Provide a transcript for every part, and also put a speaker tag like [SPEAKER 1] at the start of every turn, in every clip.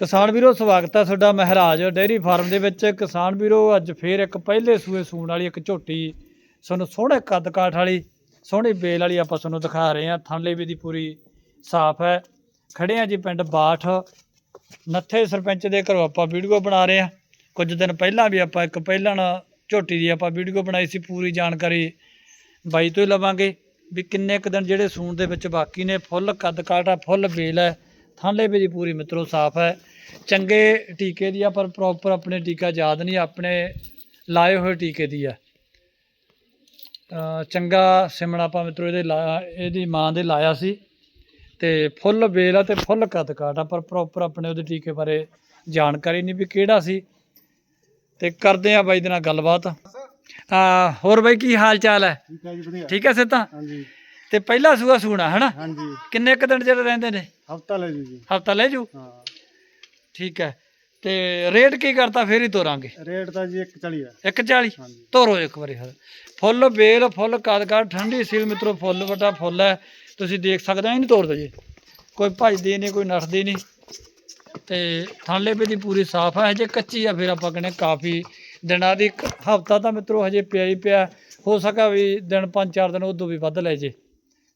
[SPEAKER 1] ਕਿਸਾਨ ਵੀਰੋ, ਸਵਾਗਤ ਹੈ ਤੁਹਾਡਾ ਮਹਾਰਾਜ। ਡੇਅਰੀ ਫਾਰਮ ਦੇ ਵਿੱਚ ਕਿਸਾਨ ਵੀਰੋ, ਅੱਜ ਫੇਰ ਇੱਕ ਪਹਿਲੇ ਸੂਏ ਸੂਣ ਵਾਲੀ ਇੱਕ ਝੋਟੀ ਤੁਹਾਨੂੰ ਸੋਹਣੇ ਕੱਦ ਕਾਠ ਵਾਲੀ, ਸੋਹਣੀ ਬੇਲ ਵਾਲੀ ਆਪਾਂ ਤੁਹਾਨੂੰ ਦਿਖਾ ਰਹੇ ਹਾਂ। ਥਣਲੇ ਵੀ ਦੀ ਪੂਰੀ ਸਾਫ਼ ਹੈ। ਖੜੇ ਆ ਜੀ ਪਿੰਡ ਬਾਠ। ਨੱਥੇ ਸਰਪੰਚ ਦੇ ਘਰੋਂ ਆਪਾਂ ਵੀਡੀਓ ਬਣਾ ਰਹੇ ਹਾਂ। ਕੁਝ ਦਿਨ ਪਹਿਲਾਂ ਵੀ ਆਪਾਂ ਇੱਕ ਪਹਿਲਾਂ ਝੋਟੀ ਦੀ ਆਪਾਂ ਵੀਡੀਓ ਬਣਾਈ ਸੀ, ਪੂਰੀ ਜਾਣਕਾਰੀ ਬਾਈ ਤੋਂ ਹੀ ਲਵਾਂਗੇ ਵੀ ਕਿੰਨੇ ਕੁ ਦਿਨ ਜਿਹੜੇ ਸੂਣ ਦੇ ਵਿੱਚ ਬਾਕੀ ਨੇ। ਫੁੱਲ ਕੱਦ ਕਾਠ ਆ, ਫੁੱਲ ਬੇਲ ਹੈ। ਥਾਂਲੇ ਵੀ ਦੀ ਪੂਰੀ ਮਿੱਤਰੋ ਸਾਫ਼ ਹੈ। ਚੰਗੇ ਟੀਕੇ ਦੀ ਆ ਪਰ ਪ੍ਰੋਪਰ ਆਪਣੇ ਟੀਕਾ ਯਾਦ ਨਹੀਂ ਆਪਣੇ ਲਾਏ ਹੋਏ ਟੀਕੇ ਦੀ ਆ। ਚੰਗਾ ਸਿਮਣਾ ਆਪਾਂ ਮਿੱਤਰੋ ਇਹਦੇ ਲਾ ਇਹਦੀ ਮਾਂ ਦੇ ਲਾਇਆ ਸੀ। ਤੇ ਫੁੱਲ ਬੇਲ ਆ ਤੇ ਫੁੱਲ ਕੱਦ ਕਾਠ ਆ ਪਰ ਪ੍ਰੋਪਰ ਆਪਣੇ ਉਹਦੇ ਟੀਕੇ ਬਾਰੇ ਜਾਣਕਾਰੀ ਨਹੀਂ ਵੀ ਕਿਹੜਾ ਸੀ। ਤੇ ਕਰਦੇ ਆ ਬਾਈ ਦੇ ਨਾਲ ਗੱਲਬਾਤ। ਆ ਹੋਰ ਬਾਈ ਕੀ ਹਾਲ ਚਾਲ ਹੈ?
[SPEAKER 2] ਠੀਕ ਹੈ ਜੀ ਵਧੀਆ।
[SPEAKER 1] ਠੀਕ ਹੈ ਸਿੱਧਾ?
[SPEAKER 2] ਹਾਂਜੀ।
[SPEAKER 1] ਤੇ ਪਹਿਲਾ ਸੂਆ ਸੂਣਾ ਹਨਾ?
[SPEAKER 2] ਹਾਂਜੀ।
[SPEAKER 1] ਕਿੰਨੇ ਕੁ ਦਿਨ ਜਿਹੜੇ ਰਹਿੰਦੇ ਨੇ?
[SPEAKER 2] ਹਫਤਾ ਲੈ ਜੀ ਜੀ।
[SPEAKER 1] ਹਫਤਾ ਲੈ ਜੂ?
[SPEAKER 2] ਹਾਂ।
[SPEAKER 1] ਠੀਕ ਹੈ। ਤੇ ਰੇਟ ਕੀ ਕਰਤਾ ਫੇਰ ਹੀ ਤੋਰਾਂਗੇ?
[SPEAKER 2] ਰੇਟ ਤਾਂ ਜੀ 140 ਹੈ
[SPEAKER 1] 140
[SPEAKER 2] ਹਾਂਜੀ।
[SPEAKER 1] ਤੋਰੋ ਇੱਕ ਵਾਰੀ ਫਿਰ। ਫੁੱਲ ਬੇਲ ਫੁੱਲ ਕਦਕਾਰ ਠੰਡੀ ਸੀਲ ਮਿੱਤਰੋ ਫੁੱਲ ਵੱਡਾ ਫੁੱਲ ਹੈ। ਤੁਸੀਂ ਦੇਖ ਸਕਦੇ ਹੋ ਇਹ ਨਹੀਂ ਤੋੜਦੇ ਜੀ। ਕੋਈ ਭਜਦੀ ਨਹੀਂ ਕੋਈ ਨੱਠਦੀ ਨਹੀਂ ਤੇ ਥਾਂਲੇ ਪੇ ਦੀ ਪੂਰੀ ਸਾਫ਼ ਹੈ। ਹਜੇ ਕੱਚੀ ਆ ਫਿਰ ਆਪਾਂ ਕਹਿੰਦੇ ਕਾਫੀ ਦਿਨਾਂ ਦੀ। ਹਫਤਾ ਤਾਂ ਮਿੱਤਰੋ ਹਜੇ ਪਿਆ ਹੀ ਪਿਆ। ਹੋ ਸਕਾ ਵੀ ਦਿਨ ਪੰਜ ਚਾਰ ਦਿਨ ਉਦੋਂ ਵੀ ਵੱਧ ਲੈ ਜੇ।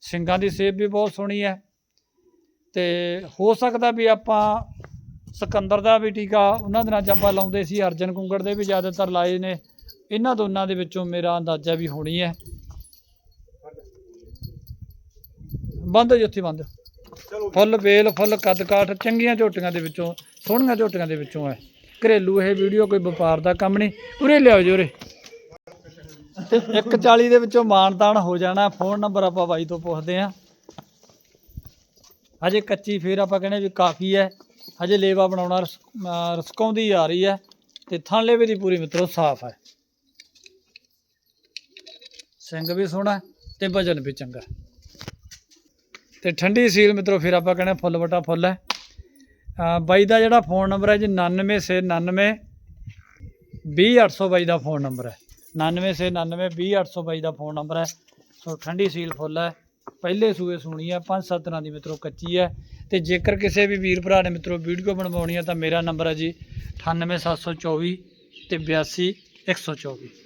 [SPEAKER 1] ਸਿੰਗਾਂ ਦੀ ਸੇਬ ਵੀ ਬਹੁਤ ਸੋਹਣੀ ਹੈ। ਤੇ ਹੋ ਸਕਦਾ ਵੀ ਆਪਾਂ ਸਿਕੰਦਰ ਦਾ ਵੀ ਟੀਕਾ ਉਹਨਾਂ ਦਿਨਾਂ 'ਚ ਆਪਾਂ ਲਾਉਂਦੇ ਸੀ ਅਰਜਨ ਕੁੰਗੜ ਦੇ ਵੀ ਜ਼ਿਆਦਾਤਰ ਲਾਏ ਨੇ। ਇਹਨਾਂ ਦੋਨਾਂ ਦੇ ਵਿੱਚੋਂ ਮੇਰਾ ਅੰਦਾਜ਼ਾ ਵੀ ਹੋਣੀ ਹੈ। ਬੰਦ ਹੋ ਜੀ ਉੱਥੇ ਬੰਦ। ਫੁੱਲ ਬੇਲ ਫੁੱਲ ਕੱਦ ਕਾਠ ਚੰਗੀਆਂ ਝੋਟੀਆਂ ਦੇ ਵਿੱਚੋਂ ਸੋਹਣੀਆਂ ਝੋਟੀਆਂ ਦੇ ਵਿੱਚੋਂ ਹੈ। ਘਰੇਲੂ ਇਹ ਵੀਡੀਓ ਕੋਈ ਵਪਾਰ ਦਾ ਕੰਮ ਨਹੀਂ। ਉਰੇ ਲਿਆਓ ਜੀ ਉਰੇ। ਤੇ 140 ਦੇ ਵਿੱਚੋਂ ਮਾਨਤਾਨ ਹੋ ਜਾਣਾ ਫੋਨ ਨੰਬਰ ਆਪਾਂ ਬਾਈ ਤੋਂ ਪੁੱਛਦੇ ਆਂ ਹਜੇ ਕੱਚੀ ਫੇਰ ਆਪਾਂ ਕਹਿੰਦੇ ਵੀ ਕਾਫੀ ਹੈ, ਹਜੇ ਲੇਵਾ ਬਣਾਉਣਾ ਰਸ- ਅਹ ਰਸਕਾਉਂਦੀ ਆ ਰਹੀ ਹੈ ਤੇ ਥਣ ਲੇਵੇ ਦੀ ਪੂਰੀ ਮਿੱਤਰੋ ਸਾਫ਼ ਹੈ। ਸਿੰਘ ਵੀ ਸੋਹਣਾ ਹੈ ਤੇ ਵਜਨ ਵੀ ਚੰਗਾ ਹੈ। ਤੇ ਠੰਡੀ ਸੀਲ ਮਿੱਤਰੋ ਫਿਰ ਆਪਾਂ ਕਹਿੰਦੇ ਫੁੱਲ ਵਟਾ ਫੁੱਲ ਹੈ। ਬਾਈ ਦਾ ਜਿਹੜਾ ਫੋਨ ਨੰਬਰ ਹੈ ਜੀ 99 ਸੇ 99 20800 ਬਾਈ ਦਾ ਫੋਨ ਨੰਬਰ ਹੈ। 99 ਸੇ 99 20800 ਬਾਈ ਦਾ ਫੋਨ ਨੰਬਰ ਹੈ। ਸੋ ਠੰਡੀ ਸੀਲ ਫੁੱਲ ਹੈ। ਪਹਿਲੇ ਸੂਏ ਸੁਣੀ ਹੈ। ਪੰਜ ਸੱਤ ਤਰ੍ਹਾਂ ਦੀ ਮਿੱਤਰੋ ਕੱਚੀ ਹੈ। ਤੇ ਜੇਕਰ ਕਿਸੇ ਵੀ ਵੀਰ ਭਰਾ ਨੇ ਮਿੱਤਰੋ ਵੀਡੀਓ ਬਣਵਾਉਣੀ ਹੈ ਤਾਂ ਮੇਰਾ ਨੰਬਰ ਹੈ ਜੀ 98724 ਤੇ 82124